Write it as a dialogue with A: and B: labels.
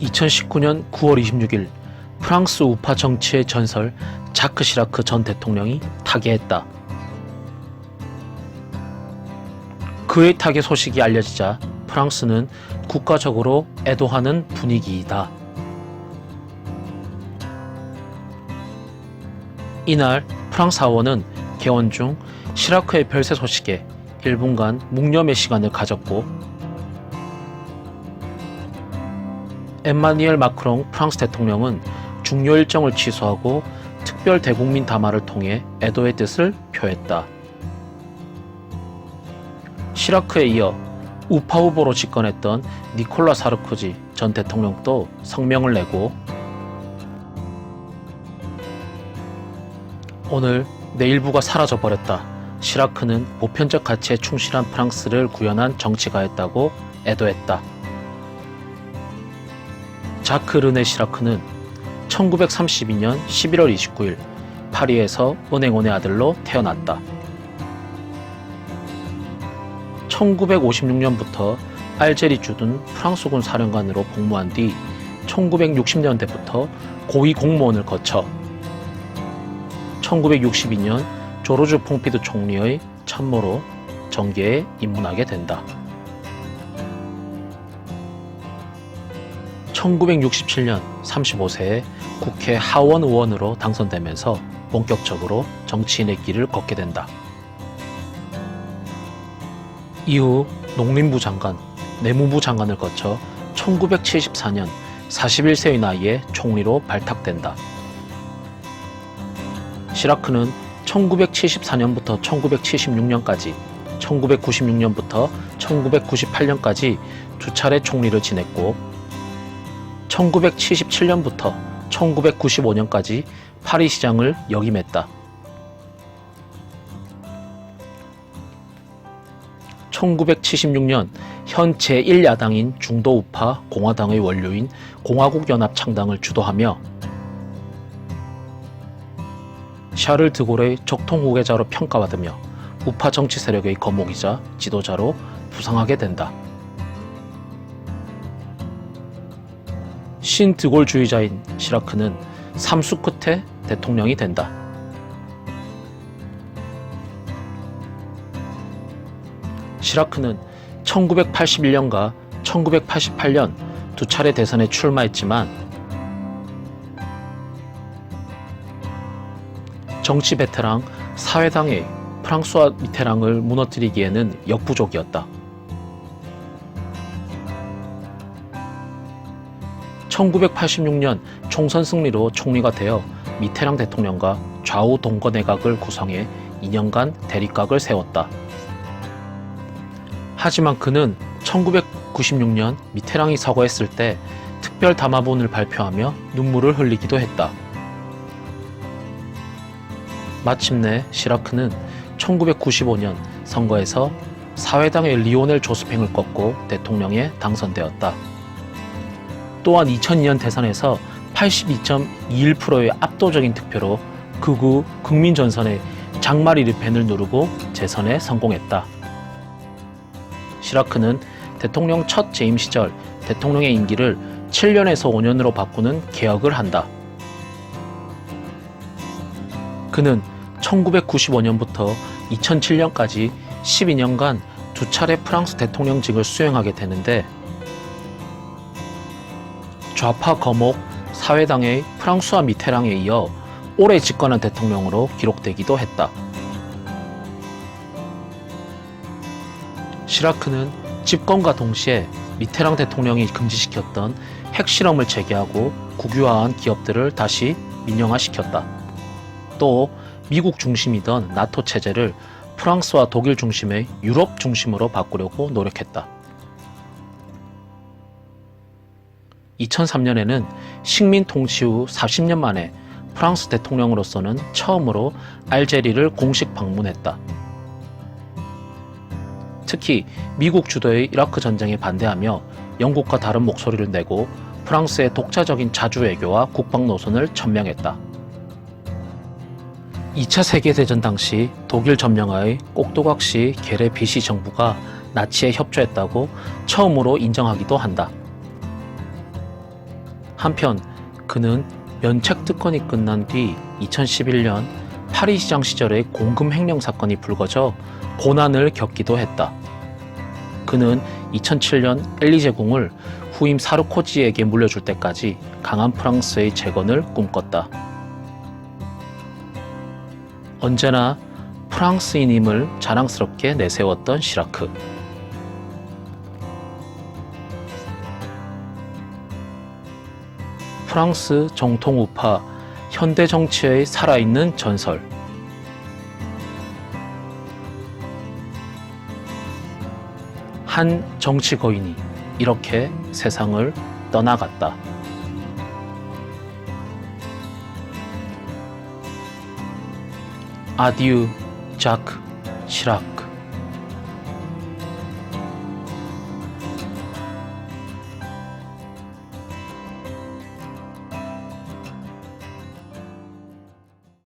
A: 2019년 9월 26일 프랑스 우파 정치의 전설 자크 시라크 전 대통령이 타계했다. 그의 타계 소식이 알려지자 프랑스는 국가적으로 애도하는 분위기이다. 이날 프랑스 하원은 개원 중 시라크의 별세 소식에 1분간 묵념의 시간을 가졌고 엠마니엘 마크롱 프랑스 대통령은 중요 일정을 취소하고 특별 대국민 담화를 통해 애도의 뜻을 표했다. 시라크에 이어 우파 후보로 집권했던 니콜라 사르코지 전 대통령도 성명을 내고 오늘 내 일부가 사라져 버렸다. 시라크는 보편적 가치에 충실한 프랑스를 구현한 정치가였다고 애도했다. 자크 르네 시라크는 1932년 11월 29일 파리에서 은행원의 아들로 태어났다. 1956년부터 알제리 주둔 프랑스군 사령관으로 복무한 뒤 1960년대부터 고위 공무원을 거쳐 1962년 조르주 퐁피드 총리의 참모로 정계에 입문하게 된다. 1967년 35세에 국회 하원 의원으로 당선되면서 본격적으로 정치인의 길을 걷게 된다. 이후 농림부 장관, 내무부 장관을 거쳐 1974년 41세의 나이에 총리로 발탁된다. 시라크는 1974년부터 1976년까지, 1996년부터 1998년까지 두 차례 총리를 지냈고, 1977년부터 1995년까지 파리 시장을 역임했다. 1976년 현 제1야당인 중도 우파 공화당의 원료인 공화국 연합 창당을 주도하며 샤를 드골의 적통 후계자로 평가받으며 우파 정치 세력의 거목이자 지도자로 부상하게 된다. 신 드골주의자인 시라크는 삼수 끝에 대통령이 된다. 시라크는 1981년과 1988년 두 차례 대선에 출마했지만 정치 베테랑 사회당의 프랑스와 미테랑을 무너뜨리기에는 역부족이었다. 1986년 총선 승리로 총리가 되어 미테랑 대통령과 좌우 동거 내각을 구성해 2년간 대립각을 세웠다. 하지만 그는 1996년 미테랑이 서거했을 때 특별 담화본을 발표하며 눈물을 흘리기도 했다. 마침내 시라크는 1995년 선거에서 사회당의 리오넬 조스팽을 꺾고 대통령에 당선되었다. 또한 2002년 대선에서 82.21%의 압도적인 득표로 극우 국민 전선의 장마리 르펜을 누르고 재선에 성공했다. 시라크는 대통령 첫 재임 시절 대통령의 임기를 7년에서 5년으로 바꾸는 개혁을 한다. 그는 1995년부터 2007년까지 12년간 두 차례 프랑스 대통령직을 수행하게 되는데 좌파 거목 사회당의 프랑스와 미테랑에 이어 오래 집권한 대통령으로 기록되기도 했다. 시라크는 집권과 동시에 미테랑 대통령이 금지시켰던 핵실험을 재개하고 국유화한 기업들을 다시 민영화시켰다. 또 미국 중심이던 나토 체제를 프랑스와 독일 중심의 유럽 중심으로 바꾸려고 노력했다. 2003년에는 식민 통치 후 40년 만에 프랑스 대통령으로서는 처음으로 알제리를 공식 방문했다. 특히 미국 주도의 이라크 전쟁에 반대하며 영국과 다른 목소리를 내고 프랑스의 독자적인 자주 외교와 국방 노선을 천명했다. 2차 세계대전 당시 독일 점령하의 꼭두각시 게레 비시 정부가 나치에 협조했다고 처음으로 인정하기도 한다. 한편 그는 면책 특권이 끝난 뒤 2011년 파리 시장 시절의 공금 횡령 사건이 불거져 고난을 겪기도 했다. 그는 2007년 엘리제궁을 후임 사르코지에게 물려줄 때까지 강한 프랑스의 재건을 꿈꿨다. 언제나 프랑스인임을 자랑스럽게 내세웠던 시라크. 프랑스 정통 우파 현대 정치의 살아있는 전설. 한 정치 거인이 이렇게 세상을 떠나갔다. 아디우 자크 시라크